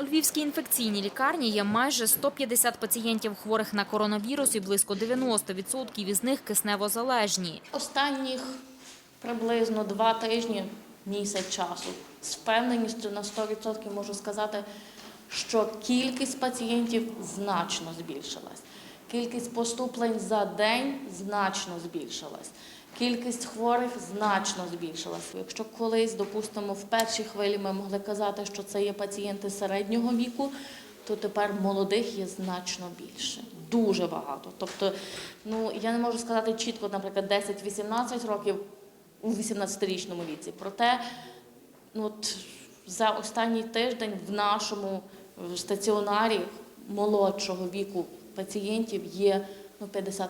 У Львівській інфекційній лікарні є майже 150 пацієнтів хворих на коронавірус і близько 90% із них кисневозалежні. Останніх приблизно два тижні, місяць часу. З впевненістю на 100% можу сказати, що кількість пацієнтів значно збільшилась. Кількість поступлень за день значно збільшилась. Кількість хворих значно збільшилась. Якщо колись, допустимо, в першій хвилі ми могли казати, що це є пацієнти середнього віку, то тепер молодих є значно більше, дуже багато. Тобто, ну я не можу сказати чітко, наприклад, 10-18 років у 18-річному віці. Проте, ну от за останній тиждень в нашому стаціонарі молодшого віку пацієнтів є ну 50%.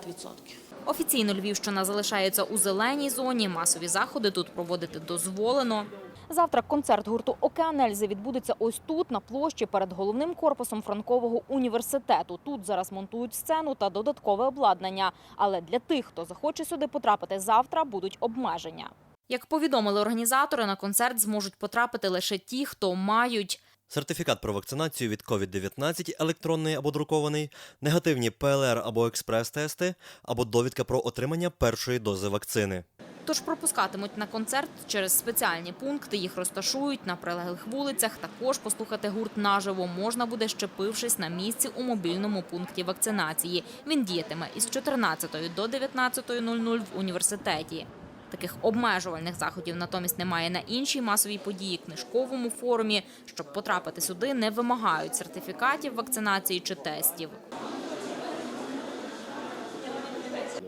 Офіційно Львівщина залишається у зеленій зоні. Масові заходи тут проводити дозволено. Завтра концерт гурту Океанельзи відбудеться ось тут, на площі перед головним корпусом Франкового університету. Тут зараз монтують сцену та додаткове обладнання. Але для тих, хто захоче сюди потрапити завтра, будуть обмеження. Як повідомили організатори, на концерт зможуть потрапити лише ті, хто мають Сертифікат про вакцинацію від COVID-19 електронний або друкований, негативні ПЛР або експрес-тести, або довідка про отримання першої дози вакцини. Тож пропускатимуть на концерт через спеціальні пункти. Їх розташують на прилеглих вулицях. Також послухати гурт наживо можна буде, щепившись на місці у мобільному пункті вакцинації. Він діятиме із 14 до 19.00 в університеті. Таких обмежувальних заходів натомість немає на іншій масовій події, книжковому форумі. Щоб потрапити сюди, не вимагають сертифікатів вакцинації чи тестів.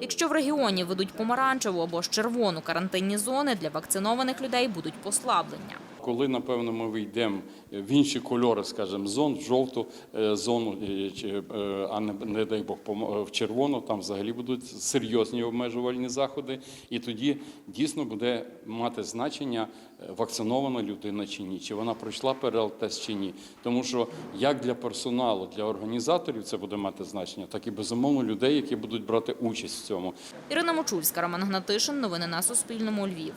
Якщо в регіоні ведуть помаранчеву або ж червону карантинні зони, для вакцинованих людей будуть послаблення. Коли, напевно, ми вийдемо в інші кольори, скажімо, зон, в жовту е, зону, е, е, а не, дай Бог, в червону, там взагалі будуть серйозні обмежувальні заходи. І тоді дійсно буде мати значення, вакцинована людина чи ні, чи вона пройшла ПРЛ-тест чи ні. Тому що як для персоналу, для організаторів це буде мати значення, так і безумовно людей, які будуть брати участь в цьому. Ірина Мочульська, Роман Гнатишин. Новини на Суспільному. Львів.